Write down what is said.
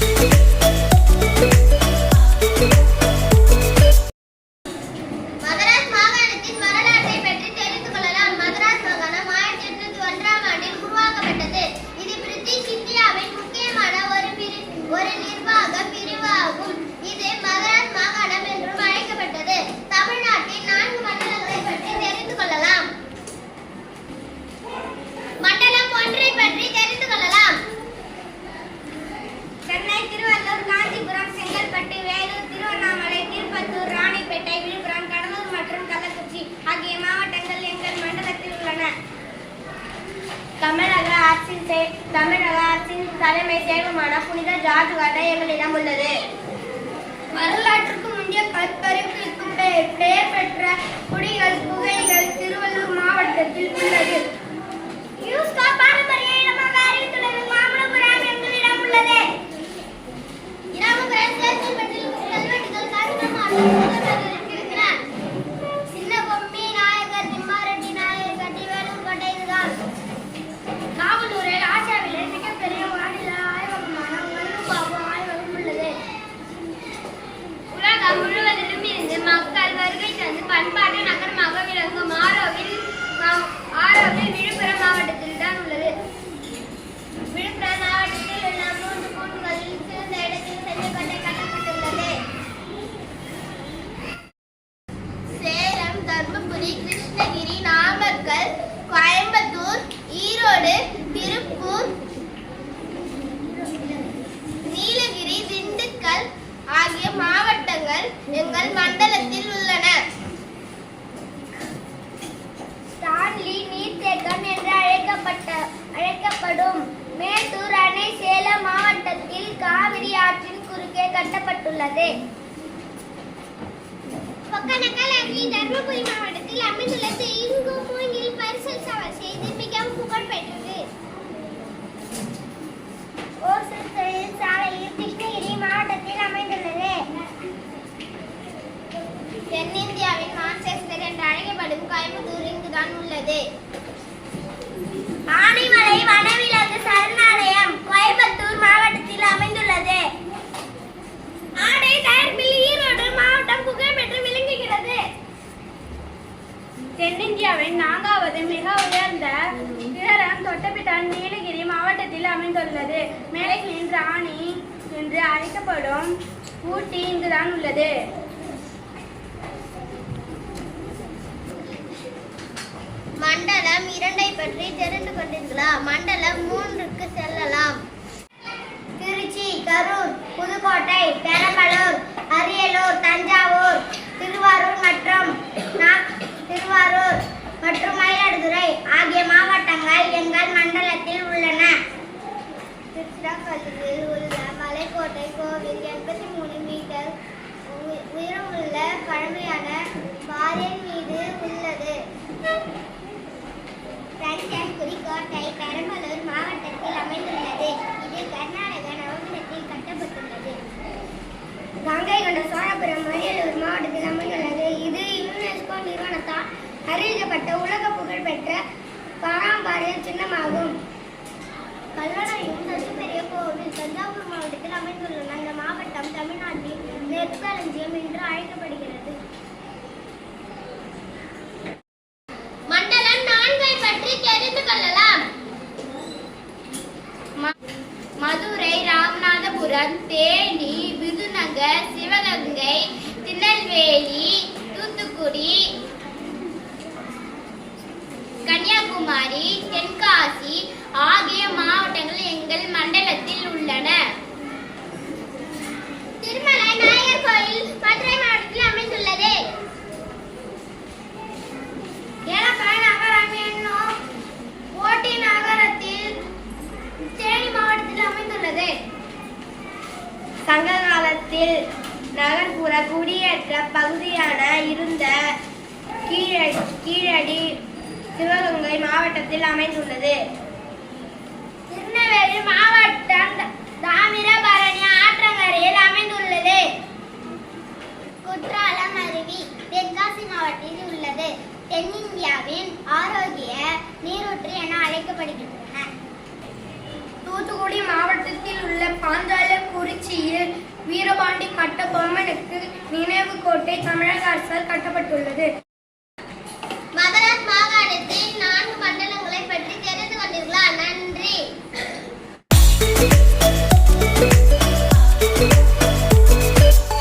Thank தமிழக அரசின் செ- தமிழக அரசின் தலைமை செயலுமான புனித ஜார்ஜ் வட்டை எங்களிடம் உள்ளது வரலாற்றுக்கு முந்தைய கற்பறிவு அழைக்கப்படும் மேட்டூர் அணை சேலம் மாவட்டத்தில் காவிரி ஆற்றின் குறுக்கே கட்டப்பட்டுள்ளது. ஒகேனக்கல் அருவி தர்மபுரி மாவட்டத்தில் அமைந்துள்ளது இங்கு மூங்கில் பரிசல் சவால் செய்து மிகவும் புகழ் பெற்றது. ஓசூர் தொழில் சாலையில் கிருஷ்ணகிரி மாவட்டத்தில் அமைந்துள்ளது. தென்னிந்தியாவின் மான்செஸ்டர் என்று அழைக்கப்படும் கோயம்புத்தூர் இங்குதான் உள்ளது. ஆனைமலை வனவிலங்கு சரணாலயம் கோயம்புத்தூர் மாவட்டத்தில் அமைந்துள்ளது. ஆடை டயர் மில் ஈரோடு மாவட்டம் புகழ்பெற்று விளங்குகிறது. தென்னிந்தியாவின் நான்காவது மிக உயர்ந்த சிகரம் தொட்டபிட்டான் நீலகிரி மாவட்டத்தில் அமைந்துள்ளது. மேலைகளின் ராணி என்று அழைக்கப்படும் ஊட்டி இங்குதான் உள்ளது மண்டலம் இரண்டை பற்றி தெரிந்து கொண்டீர்களா மண்டலம் மூன்றுக்கு செல்லலாம். திருச்சி கரூர் புதுக்கோட்டை பெரம்பலூர் அரியலூர் தஞ்சாவூர் திருவாரூர் மற்றும் திருவாரூர் மற்றும் மயிலாடுதுறை ஆகிய மாவட்டங்கள் எங்கள் மண்டலத்தில் உள்ளன. திருச்சிராப்பள்ளியில் உள்ள மலைக்கோட்டை கோவில் எண்பத்தி மூணு மீட்டர் உயரமுள்ள பழமையான பாறையின் மீது உள்ளது. கோட்டை பெரம்பலூர் மாவட்டத்தில் அமைந்துள்ளது. இது கர்நாடக நவகிரத்தில் கட்டப்பட்டுள்ளது. கங்கை கொண்ட சோழபுரம் அரியலூர் மாவட்டத்தில் அமைந்துள்ளது. இது யுனெஸ்கோ நிறுவனத்தால் அறிவிக்கப்பட்ட உலக புகழ்பெற்ற பாரம்பரிய சின்னமாகும். கல்லணையும் தட்டுப்பெரிய கோவில் தஞ்சாவூர் மாவட்டத்தில் அமைந்துள்ளன. இந்த மாவட்டம் தமிழ்நாட்டின் நெற்களஞ்சியம் என்று அழை மண்டலம் நான்கை பற்றி தெரிந்து கொள்ளலாம் ம- மதுரை ராமநாதபுரம் தேனி விருதுநகர் சிவகங்கை திருநெல்வேலி தூத்துக்குடி கன்னியாகுமரி தென்காசி ஆகிய மாவட்டங்கள் எங்கள் மண்டலத்தில் உள்ளன. திருமண குடியேற்ற பகுதியான இருந்த கீழடி கீழடி சிவகங்கை மாவட்டத்தில் அமைந்துள்ளது. திருநெல்வேலி மாவட்டம் தாமிரபரணி ஆற்றங்கரையில் அமைந்துள்ளது. குற்றாலம் அருவி தென்காசி மாவட்டத்தில் உள்ளது. தென்னிந்தியாவின் ஆரோக்கிய நீரூற்று என அழைக்கப்படுகின்றன. தூத்துக்குடி மாவட்டத்தில் உள்ள பாஞ்சால குறிச்சியில் வீரபாண்டி கட்டபொம்மனுக்கு நினைவு கோட்டை தமிழக அரசால் கட்டப்பட்டுள்ளது.